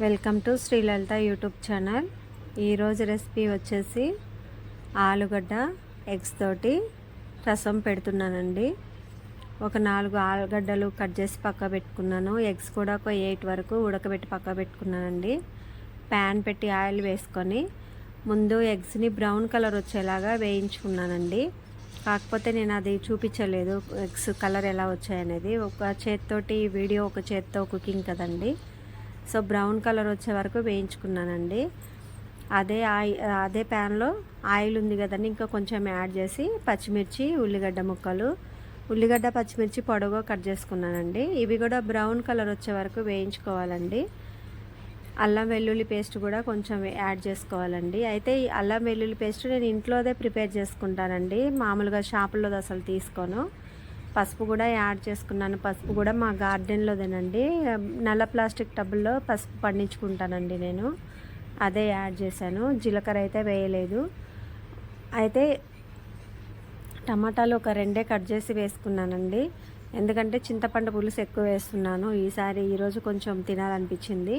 Welcome to Srilalitha YouTube channel. ఈరోజు recipe వచ్చేసి ఆలుగడ్డ ఎగ్స్ తోటి రసం పెడుతున్నానండి. ఒక నాలుగు ఆలుగడ్డలు కట్ చేసి పక్క పెట్టుకున్నాను. ఎగ్స్ కూడా ఒక ఎయిట్ వరకు ఉడకబెట్టి పక్క పెట్టుకున్నానండి. ప్యాన్ పెట్టి ఆయిల్ వేసుకొని ముందు ఎగ్స్ని బ్రౌన్ కలర్ వచ్చేలాగా వేయించుకున్నానండి. కాకపోతే నేను అది చూపించలేదు ఎగ్స్ కలర్ ఎలా వచ్చాయనేది. ఒక చేత్తోటి వీడియో ఒక చేత్తో కుకింగ్ కదండి. సో బ్రౌన్ కలర్ వచ్చే వరకు వేయించుకున్నానండి. అదే ఆయి అదే ప్యాన్లో ఆయిల్ ఉంది కదండి ఇంకా కొంచెం యాడ్ చేసి పచ్చిమిర్చి ఉల్లిగడ్డ ముక్కలు. ఉల్లిగడ్డ పచ్చిమిర్చి పొడవుగా కట్ చేసుకున్నానండి. ఇవి కూడా బ్రౌన్ కలర్ వచ్చే వరకు వేయించుకోవాలండి. అల్లం వెల్లుల్లి పేస్ట్ కూడా కొంచెం యాడ్ చేసుకోవాలండి. అయితే ఈ అల్లం వెల్లుల్లి పేస్ట్ నేను ఇంట్లోదే ప్రిపేర్ చేసుకుంటానండి. మామూలుగా షాపుల్లో అసలు తీసుకోను. పసుపు కూడా యాడ్ చేసుకున్నాను. పసుపు కూడా మా గార్డెన్లోదేనండి. నల్ల ప్లాస్టిక్ టబ్బుల్లో పసుపు పండించుకుంటానండి నేను. అదే యాడ్ చేశాను. జీలకర్ర అయితే వేయలేదు. అయితే టమాటాలు ఒక రెండే కట్ చేసి వేసుకున్నానండి. ఎందుకంటే చింతపండు పులుసు ఎక్కువ వేస్తున్నాను. ఈసారి ఈరోజు కొంచెం తినాలనిపించింది.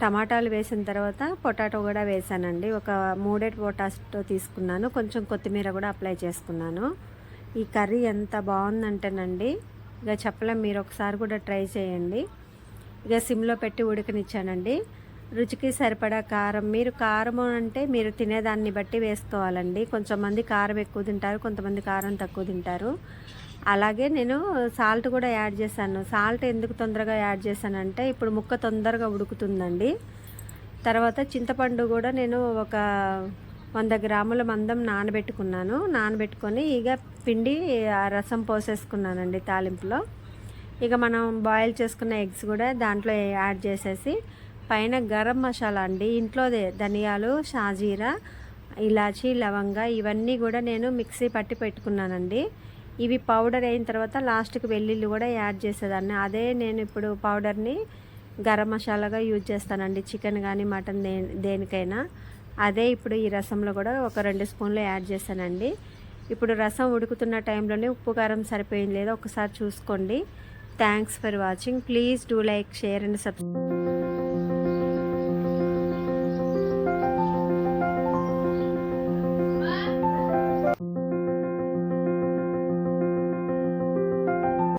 టమాటాలు వేసిన తర్వాత పొటాటో కూడా వేసానండి ఒక మూడే పొటాటో తీసుకున్నాను. కొంచెం కొత్తిమీర కూడా అప్లై చేసుకున్నాను. ఈ కర్రీ ఎంత బాగుందంటేనండి ఇక చెప్పలేం మీరు ఒకసారి కూడా ట్రై చేయండి. ఇక సిమ్లో పెట్టి ఉడకనిచ్చానండి. రుచికి సరిపడా కారం మీరు కారం అంటే మీరు తినేదాన్ని బట్టి వేసుకోవాలండి. కొంతమంది కారం ఎక్కువ తింటారు కొంతమంది కారం తక్కువ తింటారు. అలాగే నేను సాల్ట్ కూడా యాడ్ చేశాను. సాల్ట్ ఎందుకు తొందరగా యాడ్ చేశానంటే ఇప్పుడు ముక్క తొందరగా ఉడుకుతుందండి. తర్వాత చింతపండు కూడా నేను ఒక వంద గ్రాముల మందం నానబెట్టుకున్నాను. నానబెట్టుకొని ఇక పిండి రసం పోసేసుకున్నానండి తాలింపులో. ఇక మనం బాయిల్ చేసుకున్న ఎగ్స్ కూడా దాంట్లో యాడ్ చేసేసి పైన గరం మసాలా అండి ఇంట్లోదే ధనియాలు షాజీరా ఇలాచీ లవంగ ఇవన్నీ కూడా నేను మిక్సీ పట్టి పెట్టుకున్నానండి. ఇవి పౌడర్ అయిన తర్వాత లాస్ట్కి వెల్లుల్లి కూడా యాడ్ చేసేదాన్ని. అదే నేను ఇప్పుడు పౌడర్ని గరం మసాలాగా యూజ్ చేస్తానండి చికెన్ కానీ మటన్ దే దేనికైనా. అదే ఇప్పుడు ఈ రసంలో కూడా ఒక రెండు స్పూన్లు యాడ్ చేశానండి. ఇప్పుడు రసం ఉడుకుతున్న టైంలోనే ఉప్పు కారం సరిపోయింది లేదా ఒకసారి చూసుకోండి. Thanks for watching please do like share and subscribe